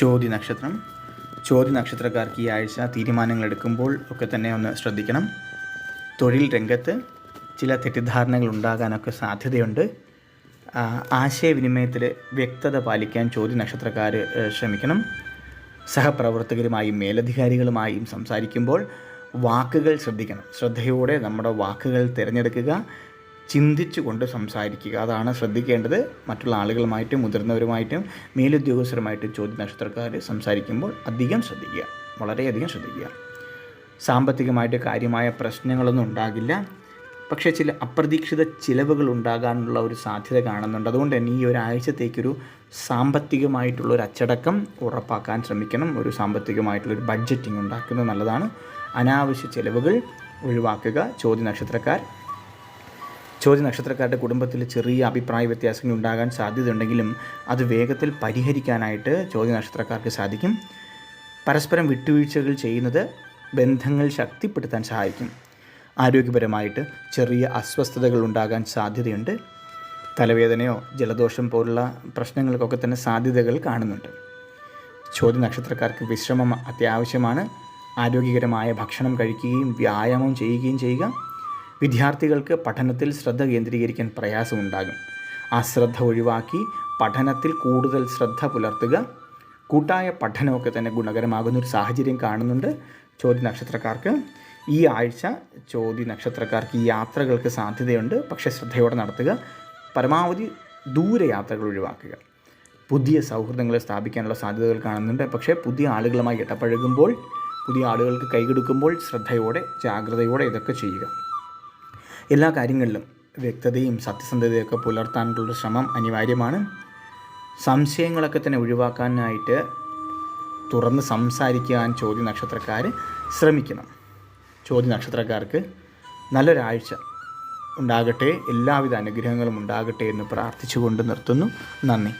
ചോദ്യ നക്ഷത്രം ചോദ്യ നക്ഷത്രക്കാർക്ക് ഈ ആഴ്ച തീരുമാനങ്ങൾ എടുക്കുമ്പോൾ ഒക്കെ തന്നെ ഒന്ന് ശ്രദ്ധിക്കണം. തൊഴിൽ രംഗത്ത് ചില തെറ്റിദ്ധാരണകൾ ഉണ്ടാകാനൊക്കെ സാധ്യതയുണ്ട്. ആശയവിനിമയത്തിൽ വ്യക്തത പാലിക്കാൻ ചോദ്യ നക്ഷത്രക്കാർ ശ്രമിക്കണം. സഹപ്രവർത്തകരുമായും മേലധികാരികളുമായും സംസാരിക്കുമ്പോൾ വാക്കുകൾ ശ്രദ്ധിക്കണം. ശ്രദ്ധയോടെ നമ്മുടെ വാക്കുകൾ തിരഞ്ഞെടുക്കുക. ചിന്തിച്ചുകൊണ്ട് സംസാരിക്കുക. അതാണ് ശ്രദ്ധിക്കേണ്ടത്. മറ്റുള്ള ആളുകളുമായിട്ടും മുതിർന്നവരുമായിട്ടും മേലുദ്യോഗസ്ഥരുമായിട്ടും ചോദ്യ നക്ഷത്രക്കാർ സംസാരിക്കുമ്പോൾ അധികം ശ്രദ്ധിക്കുക. വളരെയധികം ശ്രദ്ധിക്കുക. സാമ്പത്തികമായിട്ട് കാര്യമായ പ്രശ്നങ്ങളൊന്നും ഉണ്ടാകില്ല. പക്ഷേ ചില അപ്രതീക്ഷിത ചിലവുകൾ ഉണ്ടാകാനുള്ള ഒരു സാധ്യത കാണുന്നുണ്ട്. അതുകൊണ്ട് തന്നെ ഈ ഒരാഴ്ചത്തേക്കൊരു സാമ്പത്തികമായിട്ടുള്ള ഒരു അച്ചടക്കം ഉറപ്പാക്കാൻ ശ്രമിക്കണം. ഒരു സാമ്പത്തികമായിട്ടുള്ളൊരു ബഡ്ജറ്റിംഗ് ഉണ്ടാക്കുന്നത് നല്ലതാണ്. അനാവശ്യ ചിലവുകൾ ഒഴിവാക്കുക. ചോദ്യ നക്ഷത്രക്കാർ ചോദ്യ നക്ഷത്രക്കാരുടെ കുടുംബത്തിൽ ചെറിയ അഭിപ്രായ വ്യത്യാസങ്ങൾ ഉണ്ടാകാൻ സാധ്യതയുണ്ടെങ്കിലും അത് വേഗത്തിൽ പരിഹരിക്കാനായിട്ട് ചോദ്യ നക്ഷത്രക്കാർക്ക് സാധിക്കും. പരസ്പരം വിട്ടുവീഴ്ചകൾ ചെയ്യുന്നത് ബന്ധങ്ങൾ ശക്തിപ്പെടുത്താൻ സഹായിക്കും. ആരോഗ്യപരമായിട്ട് ചെറിയ അസ്വസ്ഥതകൾ ഉണ്ടാകാൻ സാധ്യതയുണ്ട്. തലവേദനയോ ജലദോഷം പോലുള്ള പ്രശ്നങ്ങൾക്കൊക്കെ തന്നെ സാധ്യതകൾ കാണുന്നുണ്ട്. ചോദ്യ നക്ഷത്രക്കാർക്ക് വിശ്രമം അത്യാവശ്യമാണ്. ആരോഗ്യകരമായ ഭക്ഷണം കഴിക്കുകയും വ്യായാമം ചെയ്യുകയും ചെയ്യുക. വിദ്യാർത്ഥികൾക്ക് പഠനത്തിൽ ശ്രദ്ധ കേന്ദ്രീകരിക്കാൻ പ്രയാസമുണ്ടാകും. ആ ശ്രദ്ധ ഒഴിവാക്കി പഠനത്തിൽ കൂടുതൽ ശ്രദ്ധ പുലർത്തുക. കൂട്ടായ പഠനമൊക്കെ തന്നെ ഗുണകരമാകുന്നൊരു സാഹചര്യം കാണുന്നുണ്ട് ചോദ്യ നക്ഷത്രക്കാർക്ക്. ഈ ആഴ്ച ചോദ്യ നക്ഷത്രക്കാർക്ക് യാത്രകൾക്ക് സാധ്യതയുണ്ട്. പക്ഷേ ശ്രദ്ധയോടെ നടത്തുക. പരമാവധി ദൂരയാത്രകൾ ഒഴിവാക്കുക. പുതിയ സൗഹൃദങ്ങൾ സ്ഥാപിക്കാനുള്ള സാധ്യതകൾ കാണുന്നുണ്ട്. പക്ഷേ പുതിയ ആളുകളുമായി ഇടപഴകുമ്പോൾ പുതിയ ആളുകൾക്ക് കൈകെടുക്കുമ്പോൾ ശ്രദ്ധയോടെ ജാഗ്രതയോടെ ഇതൊക്കെ ചെയ്യുക. എല്ലാ കാര്യങ്ങളിലും വ്യക്തതയും സത്യസന്ധതയൊക്കെ പുലർത്താനുള്ള ശ്രമം അനിവാര്യമാണ്. സംശയങ്ങളൊക്കെ തന്നെ ഒഴിവാക്കാനായിട്ട് തുറന്ന് സംസാരിക്കാൻ ചോദ്യ നക്ഷത്രക്കാർ ശ്രമിക്കണം. ചോദ്യ നക്ഷത്രക്കാർക്ക് നല്ലൊരാഴ്ച ഉണ്ടാകട്ടെ എല്ലാവിധ അനുഗ്രഹങ്ങളും ഉണ്ടാകട്ടെ എന്ന് പ്രാർത്ഥിച്ചുകൊണ്ട് നിർത്തുന്നു. നന്ദി.